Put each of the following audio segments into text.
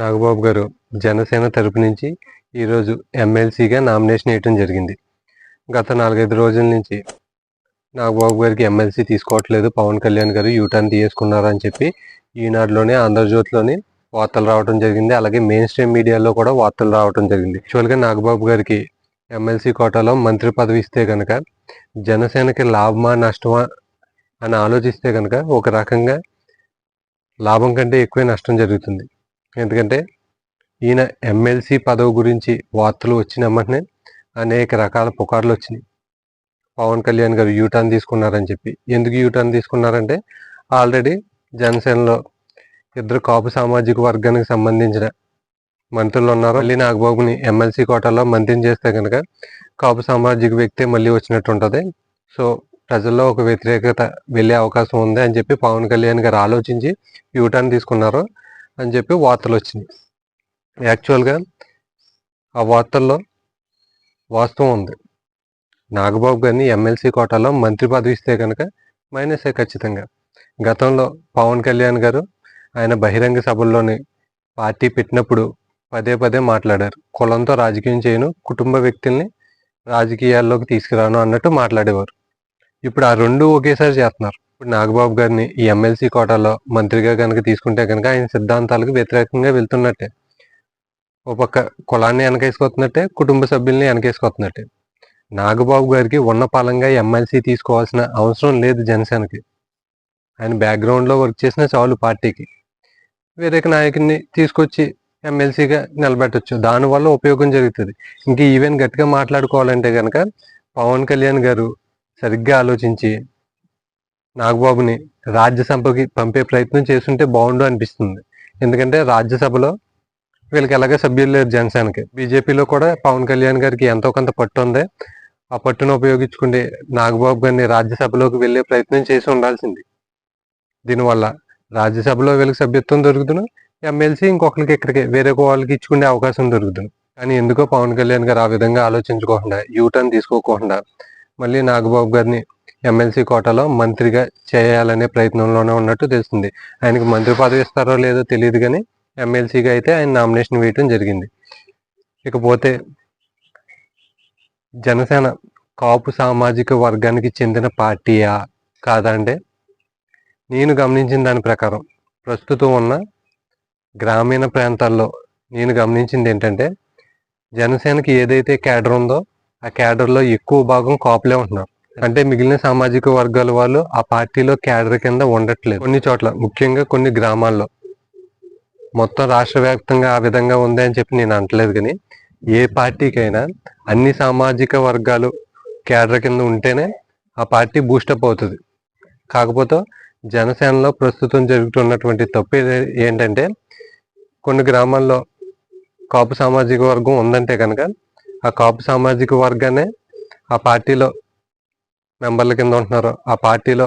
నాగబాబు గారు జనసేన తరపు నుంచి ఈరోజు ఎమ్మెల్సీగా నామినేషన్ వేయటం జరిగింది. గత నాలుగైదు రోజుల నుంచి నాగబాబు గారికి ఎమ్మెల్సీ తీసుకోవట్లేదు. పవన్ కళ్యాణ్ గారు యూటర్న్ తీసుకున్నారని చెప్పి ఈనాడులోనే ఆంధ్రజ్యోతిలోని వార్తలు రావడం జరిగింది. అలాగే మెయిన్ స్ట్రీమ్ మీడియాలో కూడా వార్తలు రావడం జరిగింది. యాక్చువల్గా నాగబాబు గారికి ఎమ్మెల్సీ కోటాలో మంత్రి పదవి ఇస్తే కనుక జనసేనకి లాభమా నష్టమా అని ఆలోచిస్తే కనుక ఒక రకంగా లాభం కంటే ఎక్కువే నష్టం జరుగుతుంది. ఎందుకంటే ఈయన ఎమ్మెల్సీ పదవి గురించి వార్తలు వచ్చిన వెంటనే అనేక రకాల పుకార్లు వచ్చినాయి. పవన్ కళ్యాణ్ గారు యూటర్న్ తీసుకున్నారని చెప్పి. ఎందుకు యూటర్న్ తీసుకున్నారంటే ఆల్రెడీ జనసేనలో ఇద్దరు కాపు సామాజిక వర్గానికి సంబంధించిన మంత్రులు ఉన్నారు. మళ్ళీ నాగబాబుని ఎమ్మెల్సీ కోటాలో మంత్రిని చేస్తే కనుక కాపు సామాజిక వ్యక్తే మళ్ళీ వచ్చినట్టు ఉంటుంది. సో ప్రజల్లో ఒక వ్యతిరేకత వెళ్ళే అవకాశం ఉంది అని చెప్పి పవన్ కళ్యాణ్ గారు ఆలోచించి యూటర్న్ తీసుకున్నారు. అని చెప్పి వార్తలు వచ్చినాయి. యాక్చువల్గా ఆ వార్తల్లో వాస్తవం ఉంది. నాగబాబు గారిని ఎమ్మెల్సీ కోటాలో మంత్రి పదవి ఇస్తే కనుక మైనసే ఖచ్చితంగా. గతంలో పవన్ కళ్యాణ్ గారు ఆయన బహిరంగ సభల్లోని పార్టీ పెట్టినప్పుడు పదే పదే మాట్లాడారు. కులంతో రాజకీయం చేయను కుటుంబ వ్యక్తుల్ని రాజకీయాల్లోకి తీసుకురాను అన్నట్టు మాట్లాడేవారు. ఇప్పుడు ఆ రెండు ఒకేసారి చేస్తున్నారు. ఇప్పుడు నాగబాబు గారిని ఈ ఎమ్మెల్సీ కోటాలో మంత్రిగా కనుక తీసుకుంటే కనుక ఆయన సిద్ధాంతాలకు వ్యతిరేకంగా వెళ్తున్నట్టే. ఒక పక్క కులాన్ని వెనకేసుకొస్తున్నట్టే కుటుంబ సభ్యుల్ని వెనకేసుకొస్తున్నట్టే. నాగబాబు గారికి ఉన్న పాలంగా ఎమ్మెల్సీ తీసుకోవాల్సిన అవసరం లేదు జనసేనకి. ఆయన బ్యాక్గ్రౌండ్లో వర్క్ చేసిన చాలు పార్టీకి. వేరే నాయకుడిని తీసుకొచ్చి ఎమ్మెల్సీగా నిలబెట్టచ్చు. దానివల్ల ఉపయోగం జరుగుతుంది. ఇంకా ఈవెన్ గట్టిగా మాట్లాడుకోవాలంటే కనుక పవన్ కళ్యాణ్ గారు సరిగ్గా ఆలోచించి నాగబాబుని రాజ్యసభకి పంపే ప్రయత్నం చేస్తుంటే బాగుండు అనిపిస్తుంది. ఎందుకంటే రాజ్యసభలో వీళ్ళకి ఎలాగే సభ్యులు లేరు జనసేనకి. బీజేపీలో కూడా పవన్ కళ్యాణ్ గారికి ఎంతో కొంత పట్టు ఉంది. ఆ పట్టును ఉపయోగించుకుంటే నాగబాబు గారిని రాజ్యసభలోకి వెళ్ళే ప్రయత్నం చేసి ఉండాల్సింది. దీనివల్ల రాజ్యసభలో వీళ్ళకి సభ్యత్వం దొరుకుతుంది ఎమ్మెల్సీ ఇంకొకరికి ఇక్కడికి వేరే వాళ్ళకి ఇచ్చుకునే అవకాశం దొరుకుతుంది కానీ ఎందుకో పవన్ కళ్యాణ్ గారు ఆ విధంగా ఆలోచించుకోకుండా యూటర్న్ తీసుకోకుండా మళ్ళీ నాగబాబు గారిని ఎమ్మెల్సీ కోటాలో మంత్రిగా చేయాలనే ప్రయత్నంలోనే ఉన్నట్టు తెలుస్తుంది. ఆయనకు మంత్రి పదవి ఇస్తారో లేదో తెలియదు కానీ ఎమ్మెల్సీగా అయితే ఆయన నామినేషన్ వేయటం జరిగింది. ఇకపోతే జనసేన కాపు సామాజిక వర్గానికి చెందిన పార్టీయా కాదంటే నేను గమనించిన దాని ప్రకారం ప్రస్తుతం ఉన్న గ్రామీణ ప్రాంతాల్లో నేను గమనించింది ఏంటంటే జనసేనకి ఏదైతే క్యాడర్ ఉందో ఆ క్యాడర్లో ఎక్కువ భాగం కాపులే ఉంటున్నారు. అంటే మిగిలిన సామాజిక వర్గాల వాళ్ళు ఆ పార్టీలో క్యాడర్ కింద ఉండట్లేదు. కొన్ని చోట్ల ముఖ్యంగా కొన్ని గ్రామాల్లో. మొత్తం రాష్ట్ర వ్యాప్తంగా ఆ విధంగా ఉంది అని చెప్పి నేను అంటలేదు కానీ ఏ పార్టీకైనా అన్ని సామాజిక వర్గాలు క్యాడర్ కింద ఉంటేనే ఆ పార్టీ బూస్టప్ అవుతుంది. కాకపోతే జనసేనలో ప్రస్తుతం జరుగుతున్నటువంటి తప్పు ఏంటంటే కొన్ని గ్రామాల్లో కాపు సామాజిక వర్గం ఉందంటే కనుక ఆ కాపు సామాజిక వర్గానే ఆ పార్టీలో మెంబర్ల కింద ఉంటున్నారు ఆ పార్టీలో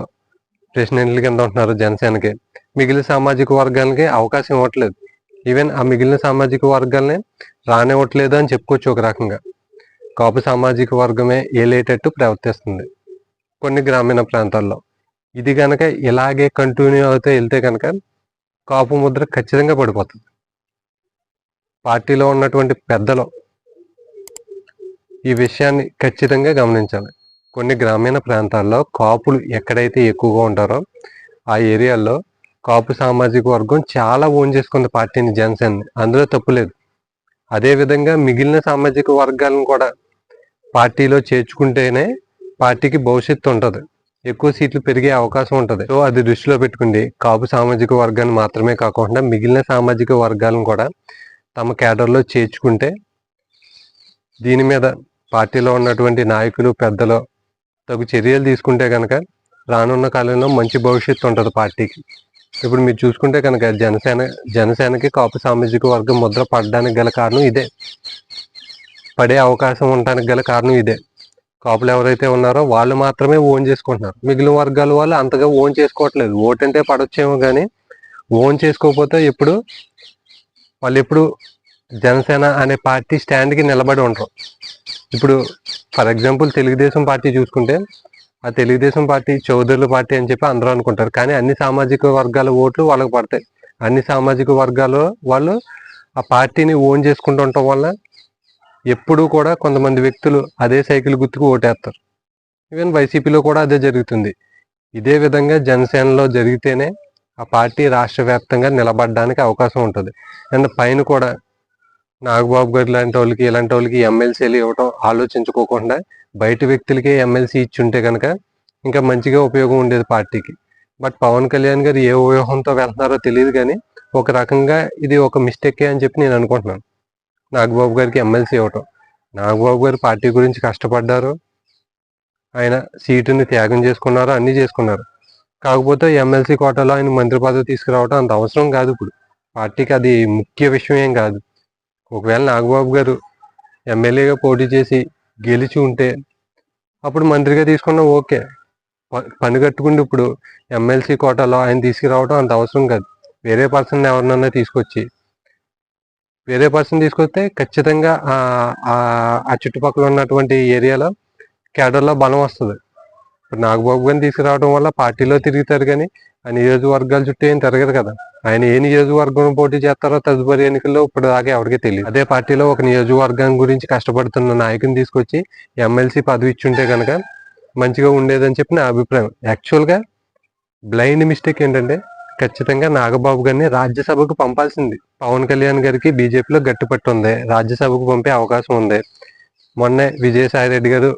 ప్రెసిడెంట్ల కింద ఉంటున్నారు జనసేనకి. మిగిలిన సామాజిక వర్గాలకి అవకాశం ఇవ్వట్లేదు. ఈవెన్ ఆ మిగిలిన సామాజిక వర్గాల్ని రానివ్వట్లేదు అని చెప్పుకోవచ్చు ఒక రకంగా. కాపు సామాజిక వర్గమే ఏలేటట్టు ప్రవర్తిస్తుంది కొన్ని గ్రామీణ ప్రాంతాల్లో. ఇది కనుక ఇలాగే కంటిన్యూ అవుతూ వెళ్తే కనుక కాపు ముద్ర ఖచ్చితంగా పడిపోతుంది. పార్టీలో ఉన్నటువంటి పెద్దలు ఈ విషయాన్ని ఖచ్చితంగా గమనించాలి. కొన్ని గ్రామీణ ప్రాంతాల్లో కాపులు ఎక్కడైతే ఎక్కువగా ఉంటారో ఆ ఏరియాల్లో కాపు సామాజిక వర్గం చాలా ఓన్ చేసుకుంది పార్టీని జనసేన. అందులో తప్పులేదు అదే విధంగా మిగిలిన సామాజిక వర్గాలను కూడా పార్టీలో చేర్చుకుంటేనే పార్టీకి భవిష్యత్తు ఉంటుంది. ఎక్కువ సీట్లు పెరిగే అవకాశం ఉంటుంది. సో అది దృష్టిలో పెట్టుకుంది కాపు సామాజిక వర్గాన్ని మాత్రమే కాకుండా మిగిలిన సామాజిక వర్గాలను కూడా తమ కేడర్లో చేర్చుకుంటే దీని మీద పార్టీలో ఉన్నటువంటి నాయకులు పెద్దలు తగు చర్యలు తీసుకుంటే కనుక రానున్న కాలంలో మంచి భవిష్యత్తు ఉంటుంది పార్టీకి. ఇప్పుడు మీరు చూసుకుంటే కనుక జనసేన జనసేనకి కాపు సామాజిక వర్గం ముద్ర పడడానికి గల కారణం ఇదే. పడే అవకాశం ఉండడానికి గల కారణం ఇదే. కాపులు ఎవరైతే ఉన్నారో వాళ్ళు మాత్రమే ఓన్ చేసుకుంటున్నారు. మిగిలిన వర్గాల వాళ్ళు అంతగా ఓన్ చేసుకోవట్లేదు. ఓటంటే పడొచ్చేమో కానీ ఓన్ చేసుకోకపోతే ఎప్పుడు వాళ్ళు ఎప్పుడు జనసేన అనే పార్టీ స్టాండ్కి నిలబడి ఉండరు. ఇప్పుడు ఫర్ ఎగ్జాంపుల్ తెలుగుదేశం పార్టీ చూసుకుంటే ఆ తెలుగుదేశం పార్టీ చౌదరుల పార్టీ అని చెప్పి అందరూ అనుకుంటారు. కానీ అన్ని సామాజిక వర్గాల ఓట్లు వాళ్ళకి పడతాయి. అన్ని సామాజిక వర్గాలు వాళ్ళు ఆ పార్టీని ఓన్ చేసుకుంటుండటం వల్ల ఎప్పుడూ కూడా కొంతమంది వ్యక్తులు అదే సైకిల్ గుర్తుకు ఓటేస్తారు. ఈవెన్ వైసీపీలో కూడా అదే జరుగుతుంది. ఇదే విధంగా జనసేనలో జరిగితేనే ఆ పార్టీ రాష్ట్ర వ్యాప్తంగా నిలబడడానికి అవకాశం ఉంటుంది. అండ్ పైన కూడా నాగబాబు గారు లాంటి వాళ్ళకి ఇలాంటి వాళ్ళకి ఎమ్మెల్సీలు ఇవ్వటం ఆలోచించుకోకుండా బయట వ్యక్తులకే ఎమ్మెల్సీ ఇచ్చి ఉంటే కనుక ఇంకా మంచిగా ఉపయోగం ఉండేది పార్టీకి. బట్ పవన్ కళ్యాణ్ గారు ఏ వ్యూహంతో వెళ్తున్నారో తెలియదు కానీ ఒక రకంగా ఇది ఒక మిస్టేకే అని చెప్పి నేను అనుకుంటున్నాను. నాగబాబు గారికి ఎమ్మెల్సీ ఇవ్వటం. నాగబాబు గారు పార్టీ గురించి కష్టపడ్డారు. ఆయన సీటుని త్యాగం చేసుకున్నారు అన్నీ చేసుకున్నారు. కాకపోతే ఎమ్మెల్సీ కోటాలో ఆయన మంత్రి పదవి తీసుకురావడం అంత అవసరం కాదు ఇప్పుడు. పార్టీకి అది ముఖ్య విషయం ఏం కాదు. ఒకవేళ నాగబాబు గారు ఎమ్మెల్యేగా పోటీ చేసి గెలిచి ఉంటే అప్పుడు మంత్రిగా తీసుకున్నా ఓకే. పని కట్టుకుంటూ ఇప్పుడు ఎమ్మెల్సీ కోటాలో ఆయన తీసుకురావడం అంత అవసరం కాదు. వేరే పర్సన్ ఎవరినన్నా తీసుకొచ్చి వేరే పర్సన్ తీసుకొస్తే ఖచ్చితంగా ఆ- ఆ చుట్టుపక్కల ఉన్నటువంటి ఏరియాలో కేడర్లో బలం వస్తుంది. ఇప్పుడు నాగబాబు గారిని తీసుకురావడం వల్ల పార్టీలో తిరుగుతారు కానీ ఆ నియోజకవర్గాల చుట్టూ ఏం తిరగదు కదా. ఆయన ఏ నియోజకవర్గం పోటీ చేస్తారో తదుపరి ఎన్నికల్లో ఇప్పుడు దాకా ఎవరికీ తెలియదు. అదే పార్టీలో ఒక నియోజకవర్గం గురించి కష్టపడుతున్న నాయకుని తీసుకొచ్చి ఎమ్మెల్సీ పదవి ఇచ్చుంటే కనుక మంచిగా ఉండేదని చెప్పి నా అభిప్రాయం. యాక్చువల్గా బ్లైండ్ మిస్టేక్ ఏంటంటే ఖచ్చితంగా నాగబాబు గారిని రాజ్యసభకు పంపాల్సింది. పవన్ కళ్యాణ్ గారికి బీజేపీలో గట్టిపట్టు ఉంది. రాజ్యసభకు పంపే అవకాశం ఉంది. మొన్నే విజయసాయి రెడ్డి గారు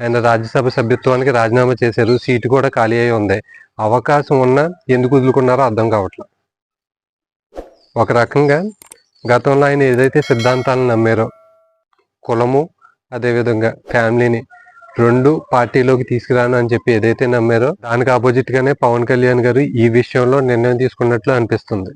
ఆయన రాజ్యసభ సభ్యత్వానికి రాజీనామా చేశారు. సీటు కూడా ఖాళీ అయి ఉంది. అవకాశం ఉన్నా ఎందుకు వదులుకున్నారో అర్థం కావట్లేదు. ఒక రకంగా గతంలో ఆయన ఏదైతే సిద్ధాంతాలను నమ్మారో కులము అదేవిధంగా ఫ్యామిలీని రెండు పార్టీలోకి తీసుకురాను అని చెప్పి ఏదైతే నమ్మారో దానికి ఆపోజిట్ గానే పవన్ కళ్యాణ్ గారు ఈ విషయంలో నిర్ణయం తీసుకున్నట్లు అనిపిస్తుంది.